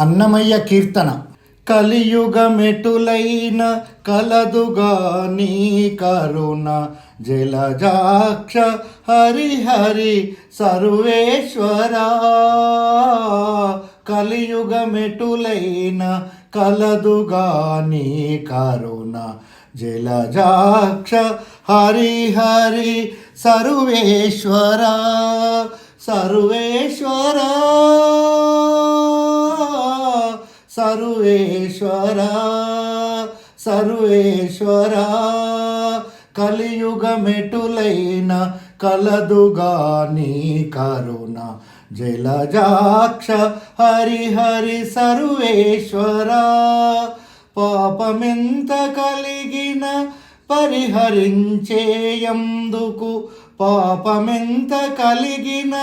అన్నమయ్య కీర్తన. కలియుగమెటులైన కలదుగా నీ కరుణ జలజాక్ష హరిహరి సర్వేశ్వరా. కలియుగమెటులైన కలదుగా నీ కరుణ జలజాక్ష హరిహరి సర్వేశ్వరా. సర్వేశ్వరా. సర్వేశ్వరా సర్వేశ్వరా కలియుగమెటులైన కలదుగా నీ కరుణ. జలజాక్ష హరిహరి సర్వేశ్వరా పాపమెంత కలిగిన పరిహరించేయందుకు పాపమెంత కలిగిన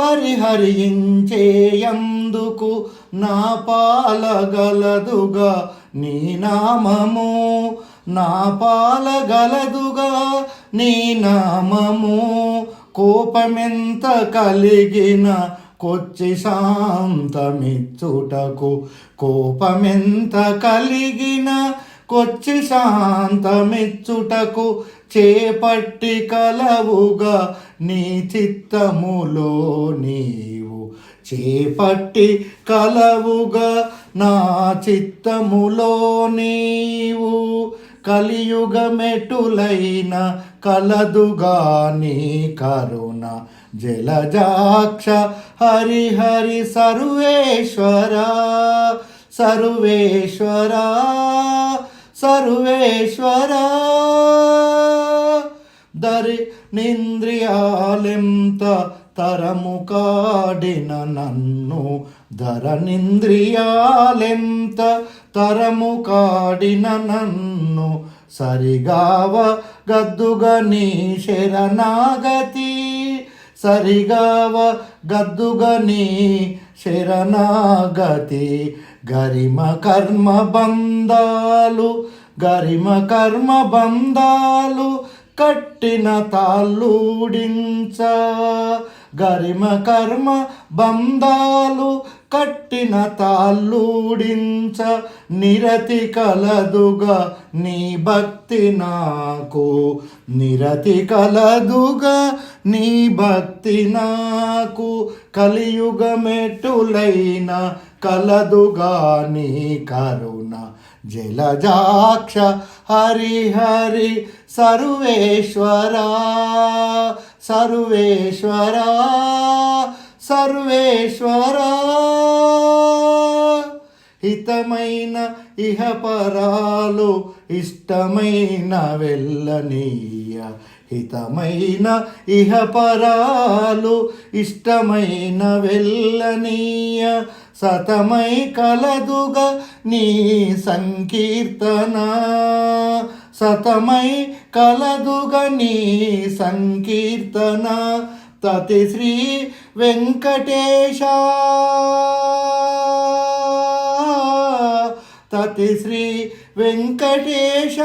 పరిహరించేయందుకు నా పాలగలదుగా నీ నామము. నా పాలగలదుగా నీ నామము. కోపమెంత కలిగిన కొచ్చి శాంతమిచ్చుటకు కోపమెంత కలిగిన కొచ్చి శాంతమిచ్చుటకు చేపట్టి కలవుగా నీ చిత్తములో నీవు. చేపట్టి కలవుగా నా చిత్తములో నీవు. కలియుగమెటులైన కలదుగా నీ కరుణ. జలజాక్ష హరిహరి సర్వేశ్వరా సర్వేశ్వరా సర్వేశ్వరా. దరి నింద్రియాలెంత తరము కాడిన నన్ను ధరనింద్రియాలెంత తరము కాడిన నన్ను సరిగావ గద్దుగా నీ శరణాగతి సరిగావ గద్దుగా నీ శరణాగతి గరిమ కర్మ బంధాలు గరిమ కర్మ బంధాలు కట్టిన తాళ్ళూడించ గరిమ కర్మ బంధాలు కట్టిన తాళ్ళూడించ నిరతి కలదుగా నీ భక్తి నాకు నిరతి కలదుగా నీ భక్తి నాకు కలియుగమెటులైన కలదుగా నీ కరుణ. జలజాక్ష హరిహరి సర్వేశ్వరా సర్వేశ్వరా సర్వేశ్వరా. హితమైన ఇహపరాలు ఇష్టమైన వెళ్ళనీయ హితమైన ఇహపరాలు ఇష్టమైన వెళ్ళనీయ సతమై కలదుగా నీ సంకీర్తన. సతమై కలదుగా నీ సంకీర్తన. తతి శ్రీ వెంకటేశ. తతి శ్రీ వెంకటేశ.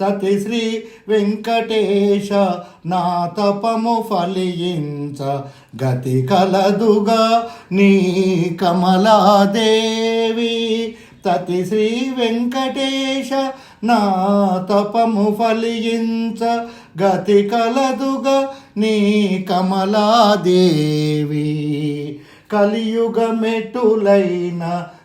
తతి శ్రీ వెంకటేశ నా తపము ఫలించ. గతి కలదుగా నీ కమలాదేవి. తతి శ్రీ వెంకటేశ నా తపము ఫలించ. గతి కలదుగా నీ కమలాదేవి. కలియుగమెటులైన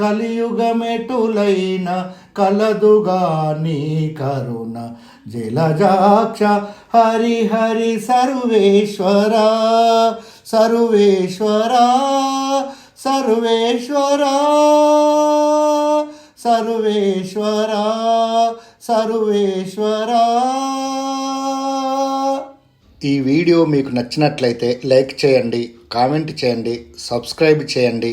కలియుగమెటులైన కలదుగా నీ కరుణ. జలజాక్ష హరిహరి సర్వేశ్వరా సర్వేశ్వరా సర్వేశ్వర సర్వేశ్వరా సర్వేశ్వరా. ఈ వీడియో మీకు నచ్చినట్లయితే లైక్ చేయండి కామెంట్ చేయండి సబ్స్క్రైబ్ చేయండి.